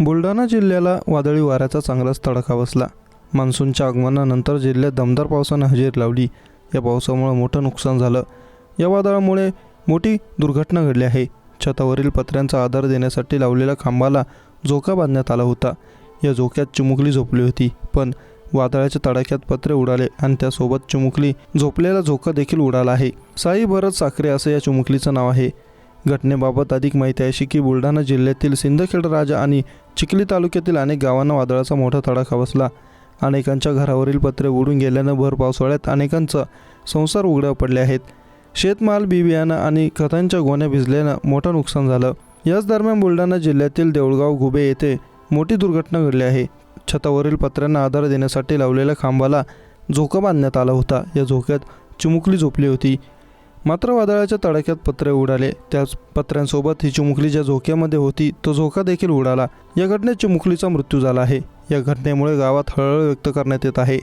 बुलढाणा जिल्ह्याला वादळी वाऱ्याचा चांगलाच तडाखा बसला. मान्सूनच्या आगमनानंतर जिल्ह्यात दमदार पावसानं हजेरी लावली. या पावसामुळे मोठं नुकसान झालं. या वादळामुळे मोठी दुर्घटना घडली आहे. छतावरील पत्र्यांचा आधार देण्यासाठी लावलेल्या खांबाला झोका बांधण्यात आला होता. या झोक्यात चिमुकली झोपली होती पण वादळाच्या तडाख्यात पत्रे उडाले आणि त्यासोबत चिमुकली झोपलेला झोका देखील उडाला आहे. साई भरत साखरे असं या चिमुकलीचं नाव आहे. घटनेबाबत अधिक माहिती अशी की बुलढाणा जिल्ह्यातील सिंदखेड राजा आणि चिखली तालुक्यातील अनेक गावांना वादळाचा मोठा तडाखा बसला. अनेकांच्या घरावरील पत्रे उडून गेल्यानं भर पावसाळ्यात अनेकांचा संसार उघड्या पडले आहेत. शेतमाल बी बियाणं आणि खतांच्या गोण्या भिजल्यानं मोठं नुकसान झालं. याच दरम्यान बुलढाणा जिल्ह्यातील देऊळगाव घुबे येथे मोठी दुर्घटना घडली आहे. छतावरील पत्र्यांना आधार देण्यासाठी लावलेल्या खांबाला झोका बांधण्यात आला होता. या झोक्यात चिमुकली झोपली होती. मात्र वादळाच्या तडाख्यात पत्रे उडाले. त्याच पत्र्यांसोबत ही चिमुकली ज्या झोक्यामध्ये होती तो झोका देखील उडाला. या घटनेत चिमुकलीचा मृत्यू झाला आहे. या घटनेमुळे गावात हळहळ व्यक्त करण्यात येत आहे.